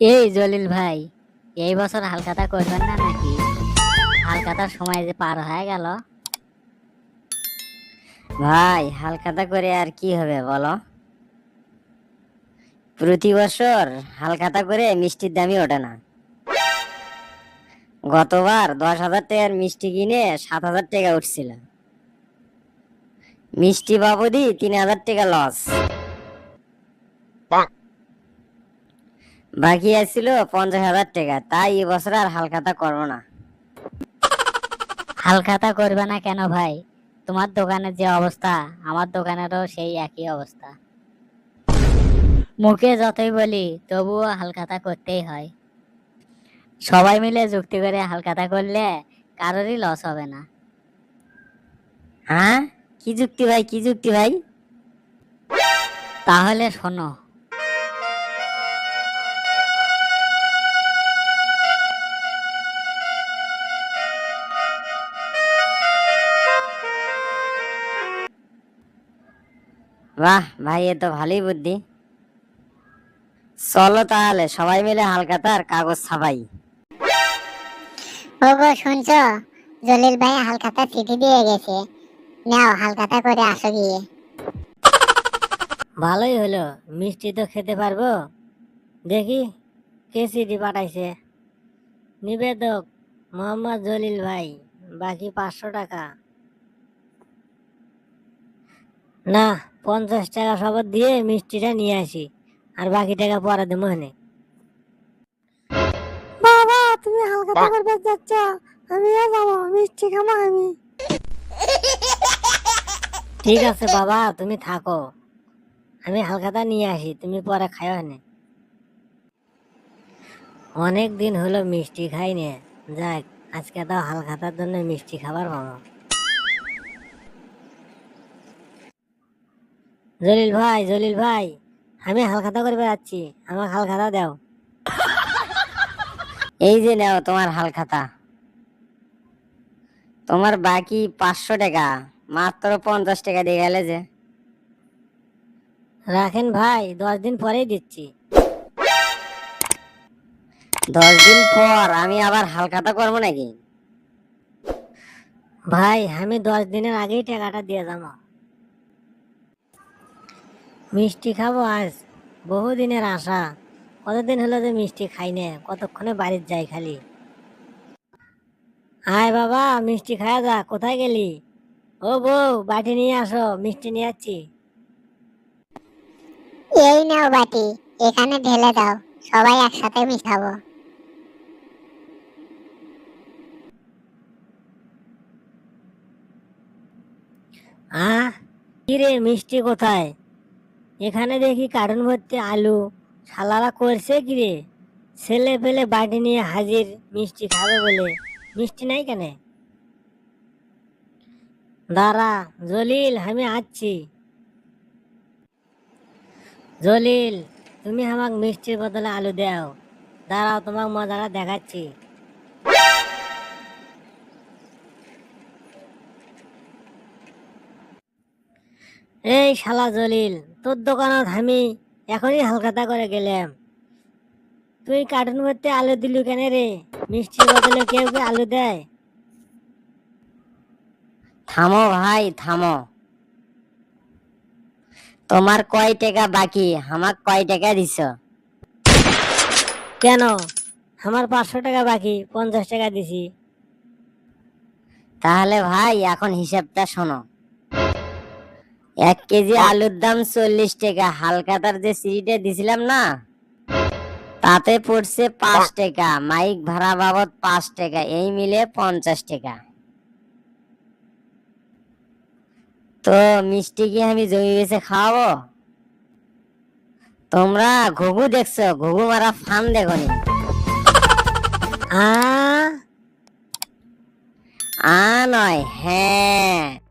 এই জলিল ভাই, এই বছর হালখাতা করবেন না নাকি? হালখাতার সময় যে পার হয়ে গেল। ভাই, হালখাতা করে আর কি হবে বলো? প্রতি বছর হালখাতা করে মিষ্টির দামই ওঠে না। গতবার দশ হাজার টাকার মিষ্টি কিনে সাত হাজার টাকা উঠছিল। মিষ্টি বাবদি তিন হাজার টাকা লস বাকি আছিল পঞ্চাশ হাজার টাকা। তাই এবছর আর হালখাতা করব না। হালখাতা করবে না কেন ভাই? তোমার দোকানের যে অবস্থা আমার দোকানেরও সেই একই অবস্থা। মুখে যতই বলি তবুও হালখাতা করতেই হয়। সবাই মিলে যুক্তি করে হালখাতা করলে কারোরই লস হবে না। হ্যাঁ? কি যুক্তি ভাই কি যুক্তি ভাই? তাহলে শোনো বাহ ভাই এ তো ভালোই বুদ্ধি। চলো তাহলে সবাই মিলে হালখাতার কাগজ ছাপাই। ওগো শুনছো? জলিল ভাই হালখাতা চিঠি দিয়ে গেছে। নাও হালখাতা করে আসো গিয়ে। ভালোই হলো মিষ্টি তো খেতে পারব। দেখি কে চিঠি পাঠাইছে? নিবেদক মোহাম্মদ জলিল ভাই বাকি পাঁচশো টাকা। না পঞ্চাশ টাকা সবর দিয়ে মিষ্টিটা নিয়ে আসি আর বাকি টাকা পরে দেবো হেনে বাবা তুমি হালখাতা করবে যাচ্ছ। আমিও যাব মিষ্টি খাব আমি। ঠিক আছে বাবা তুমি থাকো। আমি হালখাতা নিয়ে আসি তুমি পরে খাও হেনে অনেক দিন হলো মিষ্টি খাই নে যাক আজকে তো হালখাতার জন্য মিষ্টি খাবার পাবো। জলিল ভাই জলিল ভাই আমি হালখাতা করবে যাচ্ছি আমার হালখাতা দাও। এই যে নাও তোমার হালখাতা। তোমার বাকি পাঁচশো টাকা মাত্র পঞ্চাশ টাকা দিয়ে গেলে যে। রাখেন ভাই দশ দিন পরেই দিচ্ছি। দশ দিন পর আমি আবার হালখাতা করব নাকি? ভাই আমি দশ দিনের আগেই টাকাটা দিয়ে যাব। মিষ্টি খাব আজ। বহুদিনের আশা। কতদিন হলো যে মিষ্টি খাই না? কতক্ষণে বাড়ির যাই খালি? আয় বাবা মিষ্টি খাওয়া যা কোথায় গেলি? ও বউ বাটি নিয়ে আসো। মিষ্টি নিয়ে যাচ্ছি এই নাও বাটি। এখানে ঢেলে দাও। সবাই একসাথে মিশাবো। আহ কিরে মিষ্টি কোথায়? এখানে দেখি কার্টুন ভর্তি আলু। শালারা করছে কি রে? ছেলে পেলে বাটি নিয়ে হাজির মিষ্টি খাবে বলে। মিষ্টি নাই কেন? দাঁড়া, জলিল, আমি আসছি। জলিল, তুমি আমাকে মিষ্টির বদলে আলু দাও। দাঁড়াও, তোমাকে মজাটা দেখাচ্ছি। এই শালা জলিল তোর দোকানত আমি এখনই হালখাতা করে গেলাম। তুই কার্টুন ভর্তি আলু দিলু কেন রে? মিষ্টির বদলে কেউ কি আলু দেয়? থামো ভাই থামো। তোমার কয় টাকা বাকি? আমার কয় টাকা দিছ? কেন? আমার পাঁচশো টাকা বাকি পঞ্চাশ টাকা দিছি। তাহলে ভাই এখন হিসাবটা শোনো। এক কেজি আলুর দাম চল্লিশ টাকা। হালকাতার যে সিঁড়িটা দিছিলাম না তাতে পড়ছে পাঁচ টাকা। মাইক ভাড়া বাবদ পাঁচ টাকা এই মিলে পঞ্চাশ টাকা। তো মিষ্টি কি আমি জমি বেছে খাওয়াবো? তোমরা ঘুঘু দেখছ ঘুঘু মারা ফান দেখনি। আ? আ নয় হ্যাঁ।